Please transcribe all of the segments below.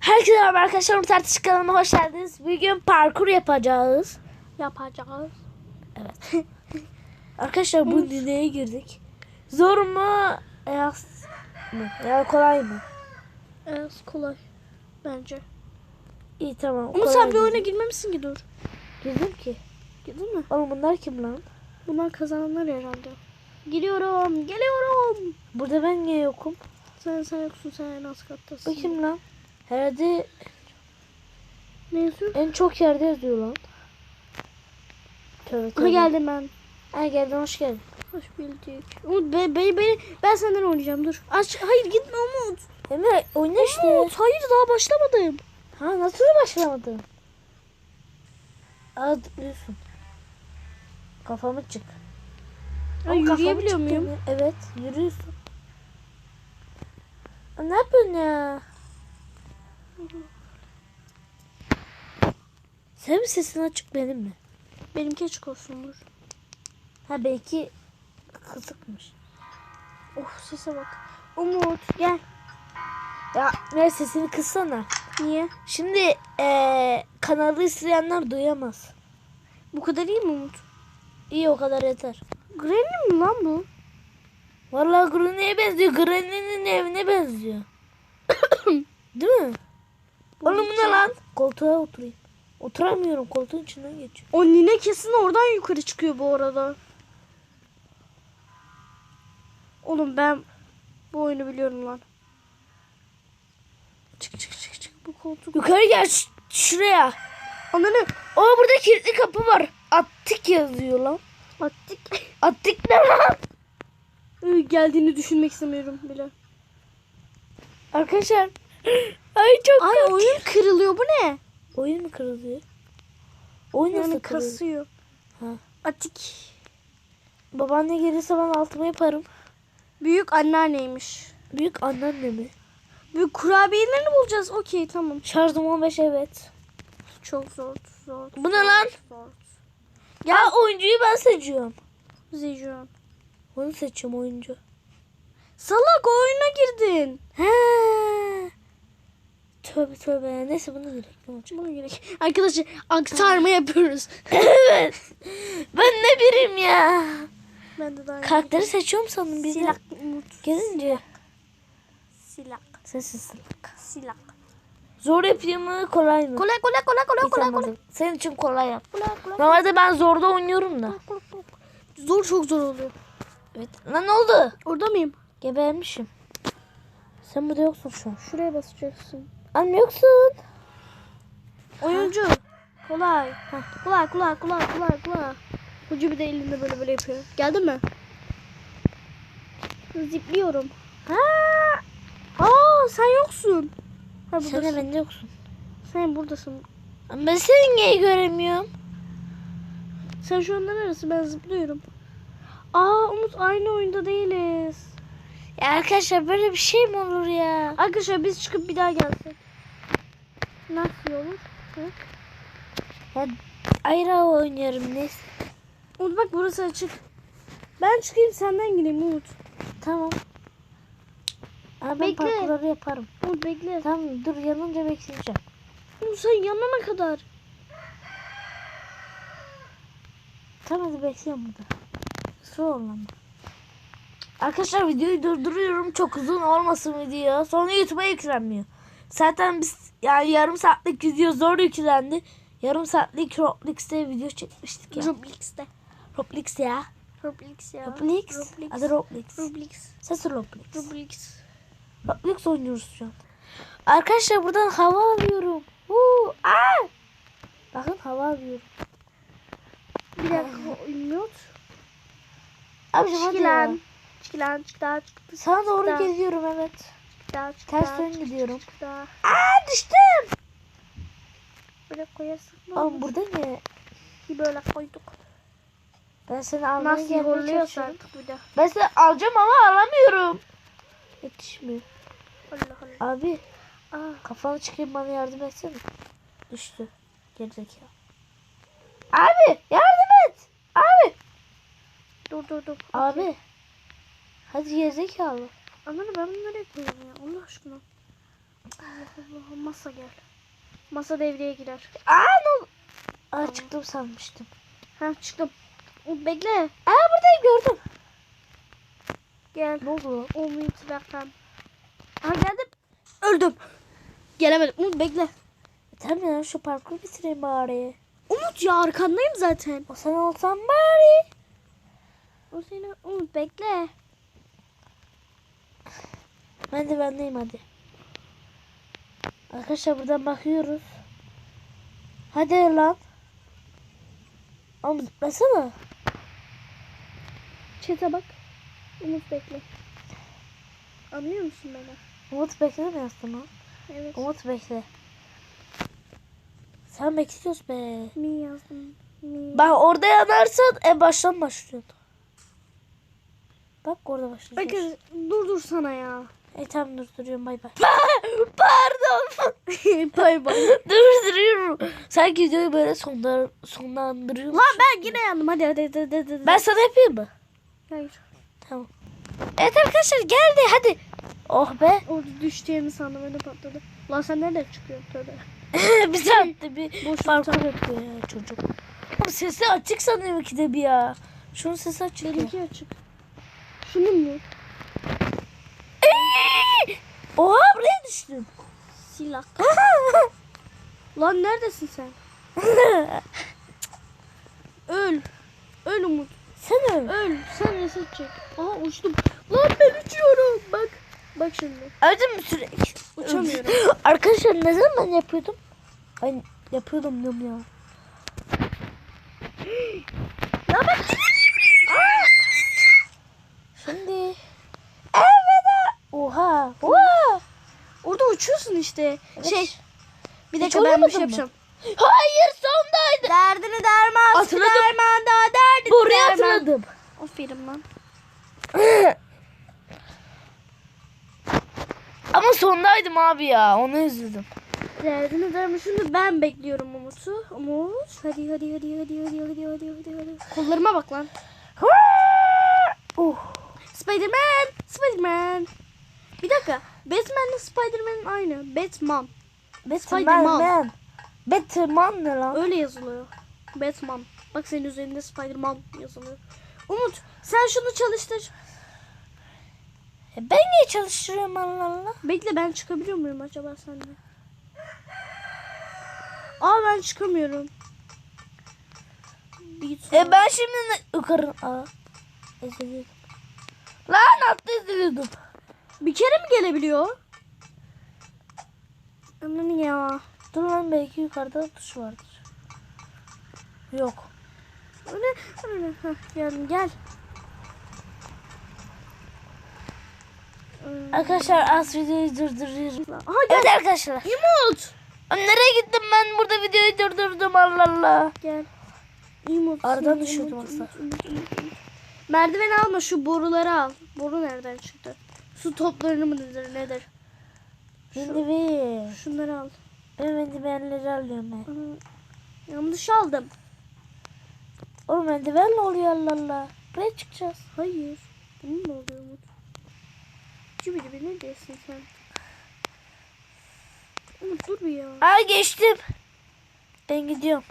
Herkese merhaba arkadaşlar. Umut Tartış kanalıma hoş geldiniz. Bugün parkur yapacağız. Yapacağız. Evet. arkadaşlar bu dinleye girdik. Zor mu? Yaz mı? Ya kolay mı? Evet kolay. Bence. İyi tamam. Ama sen bir oyuna girmemişsin ki dur. Girdim ki. Girdin mi? Oğlum bunlar kim lan? Bunlar kazananlar herhalde. Geliyorum. Geliyorum. Burada ben niye yokum? Sen sen yoksun sen en az kattasın. Bu kim lan? Herhalde yazıyor? en çok yerde yazıyor lan. Tövbe Aha tövbe. geldim ben. Ha geldin hoş geldin. Hoş bulduk. Umut be, be, be, ben senden oynayacağım dur. Aç, hayır gitme Umut. Emre oyna işte. Umut hayır daha başlamadım. Ha nasıl başlamadın? Aa tıklıyorsun. Kafamı çık. Oğlum, kafamı yürüyebiliyor muyum? Evet yürüyorsun. Aa, Ne yapıyorsun ya? Senin sesin açık benim mi? Benimki açık olsun dur. Ha belki kısıkmış. Of sese bak. Umut gel. Ya ne sesini kıssana. Niye? Şimdi eee kanalı izleyenler duyamaz. Bu kadar iyi mi Umut? İyi o kadar yeter. Granny mi lan bu? Vallahi Granny'e benziyor. Granny'nin evine benziyor. Değil mi? Oğlum bu ne lan? Koltuğa oturayım. Oturamıyorum. Koltuğun içinden geçiyor. O nine kesin oradan yukarı çıkıyor bu arada. Oğlum ben bu oyunu biliyorum lan. Çık çık çık çık bu koltuk. Yukarı gel şuraya. Ananı O burada kilitli kapı var. Attık yazıyor lan. attık. Attık ne lan? Geldiğini düşünmek istemiyorum bile. Arkadaşlar. Ay çok Ay kork- oyun kırılıyor bu ne? Oyun mu kırılıyor? Oyun nasıl Yani kırılıyor? kasıyor. Ha. Attık. Babaanne gelirse ben altıma yaparım. Büyük anneanneymiş. Büyük anneanne mi? Büyük kurabiyelerini bulacağız. Okey tamam. Şarjım 15 evet. Çok zor zor. Bu ne lan? Zor. Ya oyuncuyu ben seçiyorum. Zeyjon. Onu seçiyorum oyuncu. Salak oyuna girdin. He. Tövbe tövbe. Neyse bunu gerek. Buna gerek. Arkadaşlar aktarma yapıyoruz. evet. Ben ne bileyim ya. Ben de daha Karakteri seçiyorum sandım. Silah Umut. Gelince. Silah. Sessiz salak. Silah. Zor yapayım mı kolay mı? Kolay kolay kolay kolay kolay kolay. Senin için kolay yap. Kolay kolay. Normalde ben zorda oynuyorum da. kolay, kolay. Zor çok zor oluyor. Evet. Lan ne oldu? Orada mıyım? Gebermişim. Sen burada yoksun şu an. Şuraya basacaksın. Anne yoksun. Oyuncu. Kolay. Heh. Kolay kolay kolay kolay kolay. Ucu bir de elinde böyle böyle yapıyor. Geldin mi? Zipliyorum. Ha. Aa sen yoksun. Ha Sen buradasın. de bende yoksun. Sen buradasın. Ben seni niye göremiyorum? Sen şu anda neresi? Ben zıplıyorum. Aa Umut aynı oyunda değiliz. Ya arkadaşlar böyle bir şey mi olur ya? Arkadaşlar biz çıkıp bir daha gelsek. Nasıl olur? Hı? Ya ayrı oynuyorum neyse. Umut bak burası açık. Ben çıkayım senden gireyim Umut. Tamam. Ama ben parkurları yaparım. Umut bekle. Tamam dur yanınca bekleyeceğim. Umut sen yanana kadar. Tamam hadi bekliyorum burada. Su olmam. Arkadaşlar videoyu durduruyorum. Çok uzun olmasın video. Sonra YouTube'a yüklenmiyor. Zaten biz yani yarım saatlik video zor yüklendi. Yarım saatlik Roblix'te video çekmiştik ya. Roblox'te. Roblox ya. Roblox ya. Roblox. Roblox. Adı Roblox. Roblox. Ses Roblox. Roblox. Roblox oynuyoruz şu an. Arkadaşlar buradan hava alıyorum. Huu, aa! Bakın hava alıyorum. Bir dakika Umut. Abicim hadi ya. Lan. Çık lan çık daha çık Sana doğru daha, geliyorum evet. Ters yön çık gidiyorum. Aa düştüm. Böyle koyarsın. ne Oğlum burada ne? Bir böyle koyduk. Ben seni almaya gelmeye çalışıyorum. Ben seni alacağım ama alamıyorum. Yetişmiyor. Allah Allah. Abi Aa, kafanı çıkayım bana yardım etsene. Düştü. Gerizekalı. Abi yardım et. Abi. dur dur dur. Abi. Hadi gerizekalı. Ananı ben bunu nereye koyayım ya Allah aşkına. Allah masa gel. Masa devreye girer. Aa ne? Aa çıktım sanmıştım. Ha çıktım. Bekle. Aa buradayım gördüm. Gel. Ne oldu? Umut bakam. Aha geldim. Öldüm. Gelemedim. Umut bekle. Tamam ya şu parkuru bitireyim bari. Umut ya arkandayım zaten. O sen olsan bari. O seni Umut bekle. Ben de bendeyim hadi. Arkadaşlar buradan bakıyoruz. Hadi lan. Oğlum zıplasana. Çete bak. Umut bekle. Anlıyor musun beni? Umut bekle mi aslında? Evet. Umut bekle. Sen bekliyorsun be. Mi yazdım. Mi. Bak orada yanarsan en baştan başlıyorsun. Bak orada başlıyorsun. Bakın dur dur sana ya. E tamam durduruyorum bay bay. Pardon. bay bay. Durduruyorum. Sanki videoyu böyle sonlar, sonlandırıyorum. Lan ben yine yandım. Hadi hadi hadi hadi. hadi. Ben sana yapayım mı? Hayır. Tamam. Evet arkadaşlar geldi hadi. Oh be. Orada düşeceğimi sandım öyle patladı. Lan sen nereden çıkıyorsun tövbe. Bize attı bir Boş parkur yapıyor ya çocuk. Ama sesi açık sanıyorum ki de bir ya. Şunun sesi açık. Benimki açık. Şunun mu? Ey! Oha buraya düştüm. Silah. Lan neredesin sen? Öl. Öl Umut. Sen öl. Öl. Sen reset çek. Aha uçtum. Lan ben uçuyorum. Bak. Bak şimdi. Öldün mü sürekli? Uçamıyorum. Arkadaşlar ne zaman ben yapıyordum? Ben yapıyordum diyorum ya. Ya ben Oha. Oha. Orada uçuyorsun işte. Evet. Şey. Bir dakika ben bir şey yapacağım. Hayır sondaydı. Derdini derman. Atladım. Derman daha derdini Buraya derman. atladım. Aferin lan. Ama sondaydım abi ya. Onu üzüldüm. Derdini derman. Şimdi ben bekliyorum Umut'u. Umut. Hadi hadi hadi hadi hadi hadi hadi hadi. hadi. Kollarıma bak lan. oh. Spiderman. Spiderman. Bir dakika. Batman'le Spiderman'in aynı. Batman. Spiderman. Man. Batman ne lan? Öyle yazılıyor. Batman. Bak senin üzerinde Spiderman yazılıyor. Umut sen şunu çalıştır. E ben niye çalıştırıyorum Allah Allah? Bekle ben çıkabiliyor muyum acaba sende? Aa ben çıkamıyorum. E ben şimdi yukarı... Aa. Eziliyordum. Lan altta eziliyordum. Bir kere mi gelebiliyor? Aman ya. Dur lan belki yukarıda tuş vardır. Yok. Öyle öyle. Heh, geldim gel. Ee, Arkadaşlar az videoyu durduruyorum. Aha gel. Evet arkadaşlar. Umut. Nereye gittim ben burada videoyu durdurdum Allah Allah. Gel. Umut. Aradan Umut, aslında. Merdiveni alma şu boruları al. Boru nereden çıktı? Su toplarını mı nedir? Şimdi bir. Şunları al. Ben eldivenleri alıyorum ben. Aha, Yanlış aldım. Oğlum eldivenle oluyor Allah Allah. Buraya çıkacağız. Hayır. Bunun mu oluyor Umut? Cibili ne diyorsun sen? Umut dur bir ya. Aa geçtim. Ben gidiyorum.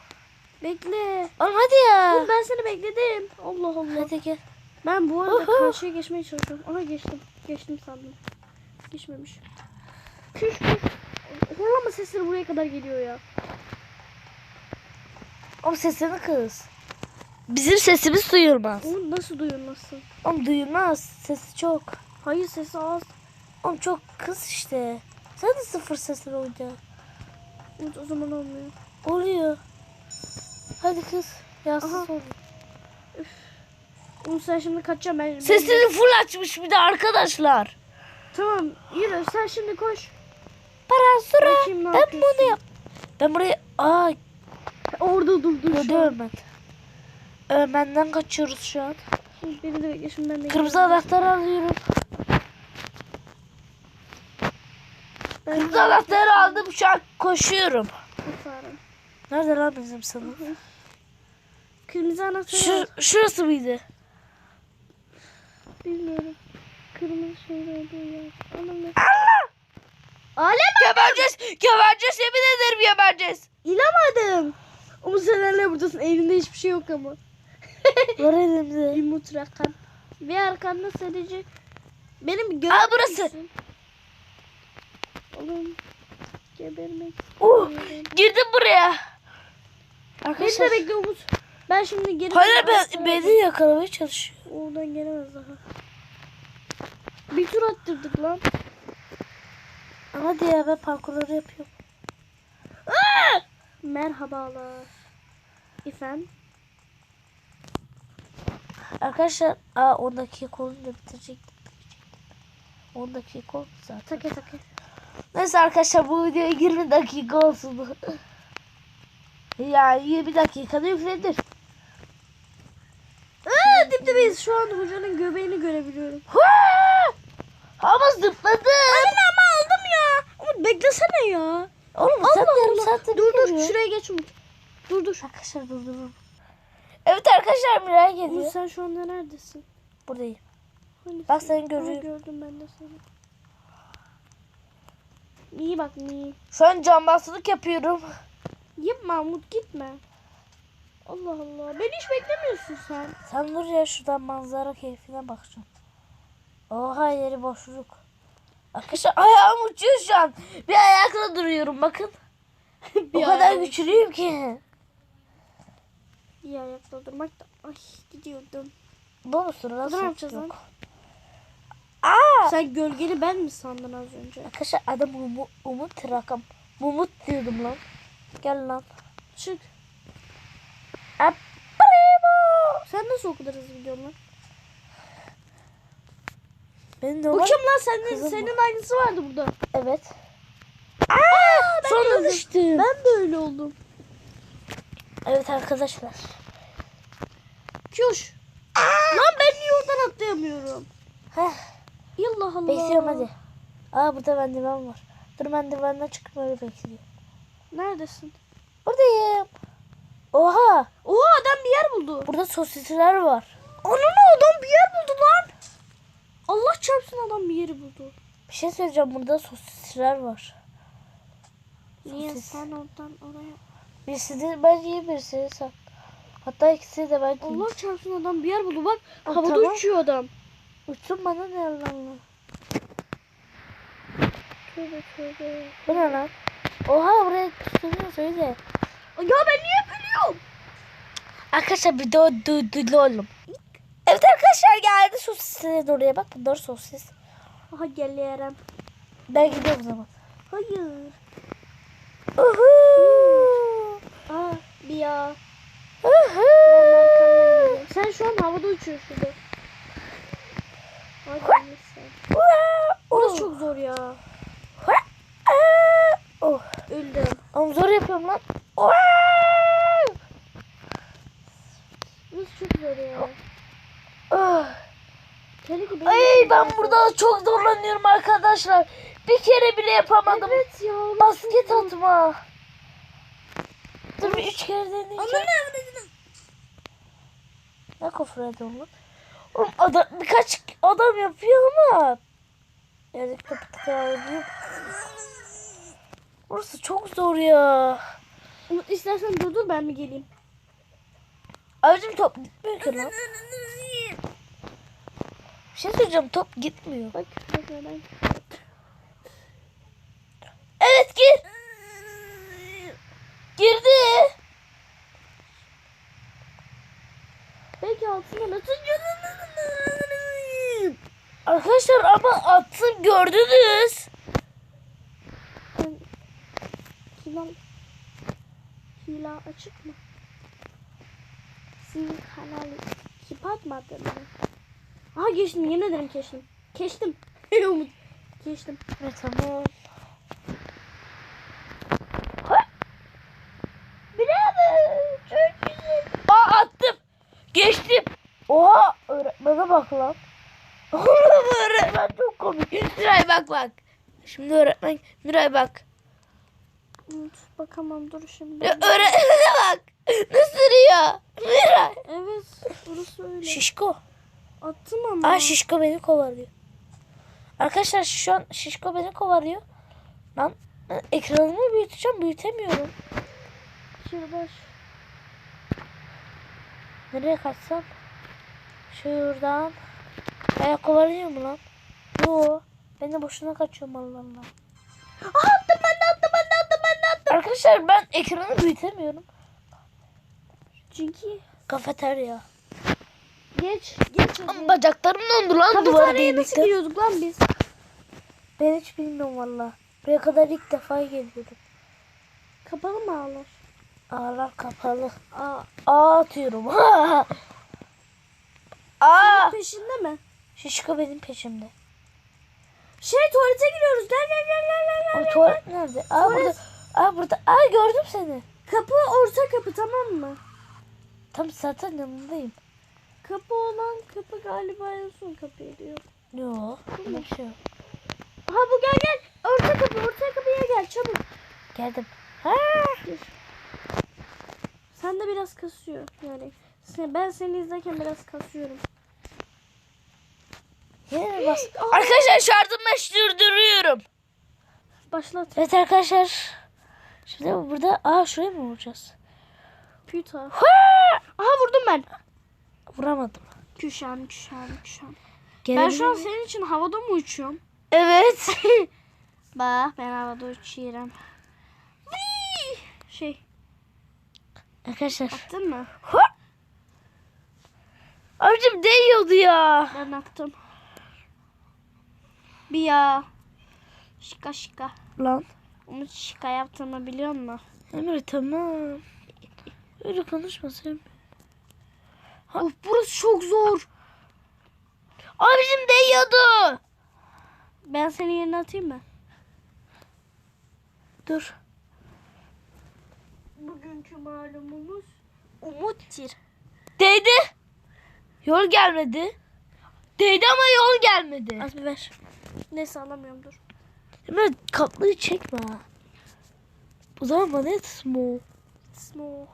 Bekle. Oğlum hadi ya. Oğlum ben seni bekledim. Allah Allah. Hadi gel. Ben bu arada karşıya geçmeye çalışıyorum. Aha geçtim. Geçtim sandım. Geçmemiş. Küş küş. Horlama sesleri buraya kadar geliyor ya. Oğlum sesini kız. Bizim sesimiz duyulmaz. Oğlum nasıl duyulmasın? Oğlum duyulmaz. Sesi çok. Hayır sesi az. Oğlum çok kız işte. Sen de sıfır sesle oyna. Umut o zaman olmuyor. Oluyor. Hadi kız. Yasız Aha. oluyor. Sen şimdi kaçacağım ben. Sesini full açmış bir de arkadaşlar. Tamam yürü sen şimdi koş. Para sıra. Ben bunu yap. Ben buraya... Aa Orada dur dur. gördü Ömer. Ömer'den kaçıyoruz şu an. Beni de bekle şimdi ben de Kırmızı anahtarı alıyorum. Ben Kırmızı anahtarı aldım şu an koşuyorum. Hasarım. Nerede lan bizim sınıf? Kırmızı anahtarı Şu, şurası mıydı? Bilmiyorum. Kırmızı şey olduğu yer. Anam ne? Alem Gebereceğiz. Gebereceğiz. Yemin ederim gebereceğiz. İnanmadım. Umut sen hala buradasın. Evinde hiçbir şey yok ama. Var elimde. Umut Rakan. Bir arkanda sadece benim bir göz. Aa, burası. Oğlum. Gebermek istiyorum. girdim buraya. Beni Arkadaşlar. de bekle Umut. Ben şimdi geri Hayır ben, beni yakalamaya çalışıyor. Oradan gelemez daha. Bir tur attırdık lan. Hadi ya ben parkurları yapıyorum. Merhabalar. Efendim? Arkadaşlar aa 10 dakika olunca bitirecektim. 10 dakika oldu zaten. Take take. Neyse arkadaşlar bu videoya 20 dakika olsun. yani 20 dakikada yüklenir. Şu an hocanın göbeğini görebiliyorum. Hua! Ama zıpladı. Anne ama aldım ya. Umut beklesene ya. Oğlum Allah yarım Allah. saattir Dur dur yürüyor. şuraya geç Umut. Dur dur. Arkadaşlar durdururum. Evet arkadaşlar Miray Umut geliyor. sen şu anda neredesin? Buradayım. Hani Bak sen- seni görüyorum. gördüm ben de seni. İyi bak iyi. Şu an cambazlık yapıyorum. Yapma Umut gitme. Allah Allah. Beni hiç beklemiyorsun sen. Sen dur ya şuradan manzara keyfine bakacağım. Oha yeri boşluk. Arkadaşlar ayağım uçuyor şu an. Bir ayakla duruyorum bakın. Bir o kadar güçlüyüm ki. İyi ayakta durmak da. Ay gidiyordum. Nasıl Ne yapacağız yok? lan? Aa! Sen gölgeni ben mi sandın az önce? Arkadaşlar adım Umut, Umut Rakam. Mumut diyordum lan. Gel lan. Çık. Primo. Sen nasıl o kadar hızlı gidiyorsun lan? Ben de Bu kim lan? Senin, Kızım senin aynısı vardı burada. Evet. Aa! ben Sonra düştüm. Ben de öyle oldum. Evet arkadaşlar. Kuş. Lan ben niye oradan atlayamıyorum? Heh. Allah Allah. Bekliyorum hadi. Aa burada merdiven var. Dur merdivenden çıkıp öyle bekliyorum. Neredesin? Buradayım. Oha. Oha adam bir yer buldu. Burada sosisler var. Ananı adam bir yer buldu lan. Allah çarpsın adam bir yeri buldu. Bir şey söyleyeceğim. Burada sosisler var. Niye Sosis. sen oradan oraya? Birisi de ben yiyeyim birisi sen. Hatta ikisi de ben. Allah çarpsın adam bir yer buldu bak. Aa, Havada tamam. uçuyor adam. Uçsun bana ne Allah'ım. Bu ne lan? Oha buraya tutuyor söyle. Ya ben niye biliyorum? Arkadaşlar bir de duydu oğlum. Evet arkadaşlar geldi sosislerin oraya bak bunlar sosis. Aha geliyorum. Ben gidiyorum o zaman. Hayır. Uhu. Aa bir ya. Uhu. Sen şu an havada uçuyorsun. Hadi neyse. Orası çok zor ya. Oh. Öldüm. Ama zor yapıyorum lan. Oh. Benim Ay ben burada çok zorlanıyorum arkadaşlar. Bir kere bile yapamadım. Evet ya. Basket atma. Dur bir üç kere deneyeceğim. Ne kofre ediyorum lan? Oğlum adam, birkaç adam yapıyor ama. Yani kapı tıkayabiliyor. Burası çok zor ya. Umut istersen durdur ben mi geleyim? Abicim top gitmiyor ki lan. Bir şey söyleyeceğim top gitmiyor. Bak bak ben. Evet gir. Girdi. Belki altına nasıl Arkadaşlar ama attım gördünüz. Ben... Hila... Hila açık mı? Sizin kanalı kapatmadın mı? Aha geçtim yemin ederim geçtim. Geçtim. Umut. Geçtim. Evet tamam. Bravo. Çok güzel. Aa attım. Geçtim. Oha öğretmene bak lan. Öğretmen çok komik. Miray bak bak. Şimdi öğretmen Miray bak. Umut bakamam dur şimdi. Öğretmene bak. Nasıl yürüyor? Miray. Evet burası öyle. Şişko. Attım ama. Aa şişko beni kovalıyor. Arkadaşlar şu an şişko beni kovalıyor. Lan ekranımı büyüteceğim büyütemiyorum. Boş. Nereye kaçsam? Şuradan. Ayak kovalanıyor mu lan? Yo. Ben de boşuna kaçıyorum Allah Allah. Attım ben de attım ben de attım ben de attım. Arkadaşlar ben ekranı büyütemiyorum. Çünkü Kafeterya. geç geç. Ama bacaklarım dondu lan duvar Kafeteryaya nasıl değmekten. giriyorduk lan biz? Ben hiç bilmiyorum valla. Buraya kadar ilk defa geliyorum. Kapalı mı ağlar? Ağlar kapalı. Aa. Aa atıyorum. Aa. Peşinde mi? Şişko benim peşimde. Şey tuvalete giriyoruz. Gel gel gel gel. gel. O tuvalet nerede? Aa Tuvalet. burada. Aa burada. Aa gördüm seni. Kapı orta kapı tamam mı? Tam zaten yanındayım. Kapı olan kapı galiba en son kapıyı diyor. Yo. Bir şey. Aha bu gel gel. Orta kapı orta kapıya gel çabuk. Geldim. Ha. Sen de biraz kasıyor yani. Ben seni izlerken biraz kasıyorum. Yine bas. Arkadaşlar şarjımı sürdürüyorum. Başlat. Evet arkadaşlar. Şimdi burada. Aa şuraya mı vuracağız? Püta. Ha! Aha vurdum ben. Vuramadım. Küşem küşem küşem. Gelebilir Ben şu an senin için havada mı uçuyorum? Evet. Bak ben havada uçuyorum. Vii! Şey arkadaşlar. attın mı? Ha! Abicim değiyordu ya. Ben attım. Bir ya. Şika şika. Lan. Umut şika yaptığımı biliyor musun? Emre tamam. Öyle konuşma sen. Of burası çok zor. Abicim değiyordu. Ben senin yerine atayım mı? Dur. Bugünkü malumumuz Umut'tir. Değdi. Yol gelmedi. Değdi ama yol gelmedi. Az bir ver. Neyse alamıyorum dur. Emre kaplıyı çekme. O zaman bana etsin o. Snow.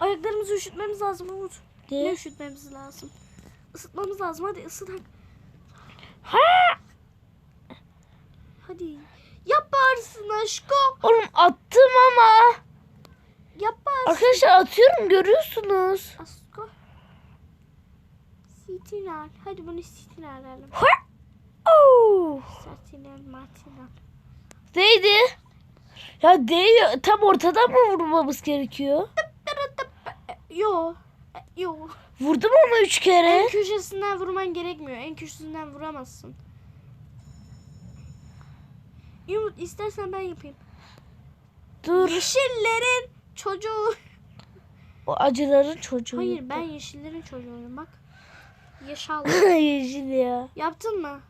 Ayaklarımızı üşütmemiz lazım Umut. Ne üşütmemiz lazım? Isıtmamız lazım. Hadi ısıtak. Ha! Hadi. Yaparsın aşkım. Oğlum attım ama. Yaparsın. Arkadaşlar atıyorum görüyorsunuz. Aşkım. Sitinal. Hadi bunu sitinal alalım. Ha! Oo! Sitinal matinal. Değdi. Ya değiyor. Tam ortadan mı vurmamız gerekiyor? Yo. E, Yo. Vurdum ama üç kere. En köşesinden vurman gerekmiyor. En köşesinden vuramazsın. Umut istersen ben yapayım. Dur. Yeşillerin çocuğu. O acıların çocuğu. Hayır ben yeşillerin çocuğuyum bak. Yaşal. Yeşil ya. Yaptın mı?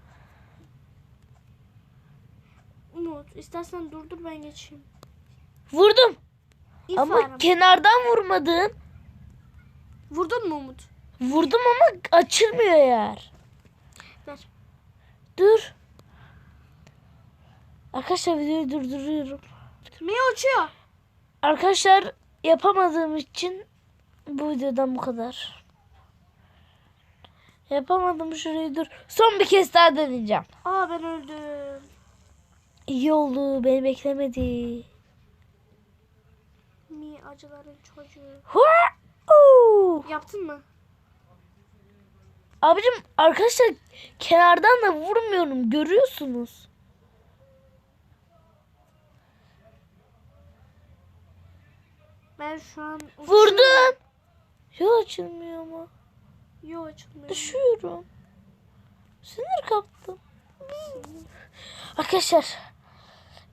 Umut istersen durdur ben geçeyim. Vurdum. İf ama kenardan vurmadım. Vurdun mu Umut? Vurdum ama açılmıyor yer. Ver. Dur. Arkadaşlar videoyu durduruyorum. Mia uçuyor. Arkadaşlar yapamadığım için bu videodan bu kadar. Yapamadım şurayı dur. Son bir kez daha deneyeceğim. Aa ben öldüm. İyi oldu beni beklemedi. Mia acıların çocuğu. Hua! Oo! Yaptın mı? Abicim arkadaşlar kenardan da vurmuyorum görüyorsunuz. Ben şu an uçuyorum. Vurdum. Yol açılmıyor ama. Yo açılmıyor. Düşüyorum. Sinir kaptım. Arkadaşlar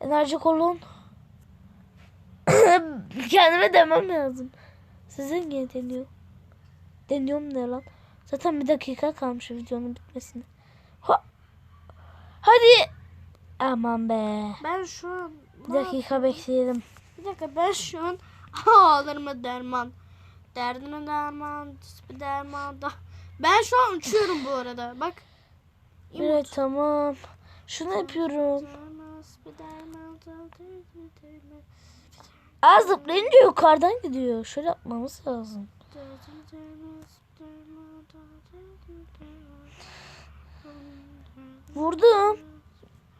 enerji kolon. Kendime demem lazım. Size niye deniyor? Deniyorum ne lan? Zaten bir dakika kalmış videonun bitmesine. Ha. Hadi. Aman be. Ben şu an... Bir dakika bekleyelim. Bir dakika ben şu an ağlarıma derman. Derdine derman, bir derman da. Ben şu an uçuyorum bu arada. Bak. Evet tamam. Şunu yapıyorum. Az zıplayınca yukarıdan gidiyor. Şöyle yapmamız lazım. Vurdum.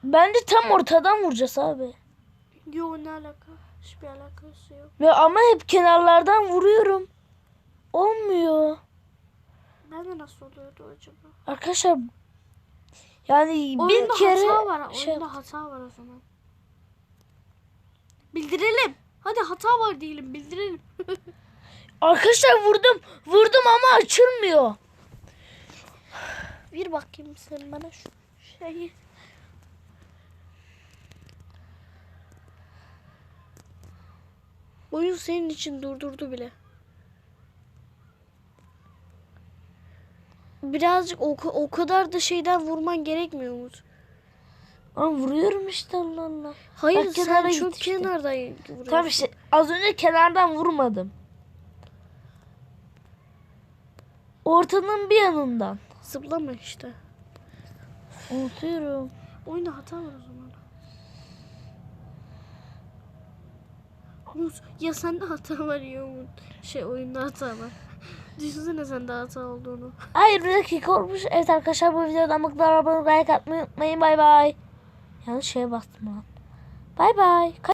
Bence tam ortadan vuracağız abi. Yo ne alaka? Hiçbir alakası yok. Ve ama hep kenarlardan vuruyorum. Olmuyor. Bende nasıl oluyordu acaba? Arkadaşlar yani Oyunda bir kere hata var. şey Oyunda hata var o zaman. Bildirelim. Hadi hata var diyelim bildirelim. arkadaşlar vurdum. Vurdum ama açılmıyor. Bir bakayım sen bana şu şeyi. Oyun senin için durdurdu bile. Birazcık o, o kadar da şeyden vurman gerekmiyor mu? Ama vuruyorum işte Allah Allah. Hayır Bak sen çok işte. kenardan vuruyorsun. Tamam işte az önce kenardan vurmadım. Ortanın bir yanından. Zıplama işte. Unutuyorum. Oyunda hata var o zaman. Umut ya sende hata var ya Umut. Şey oyunda hata var. Düşünsene sende hata olduğunu. Hayır bir dakika olmuş. Evet arkadaşlar bu videodan mutlu olmayı like atmayı unutmayın. Bay bay. Yanlış şeye bastım lan. Bay bay.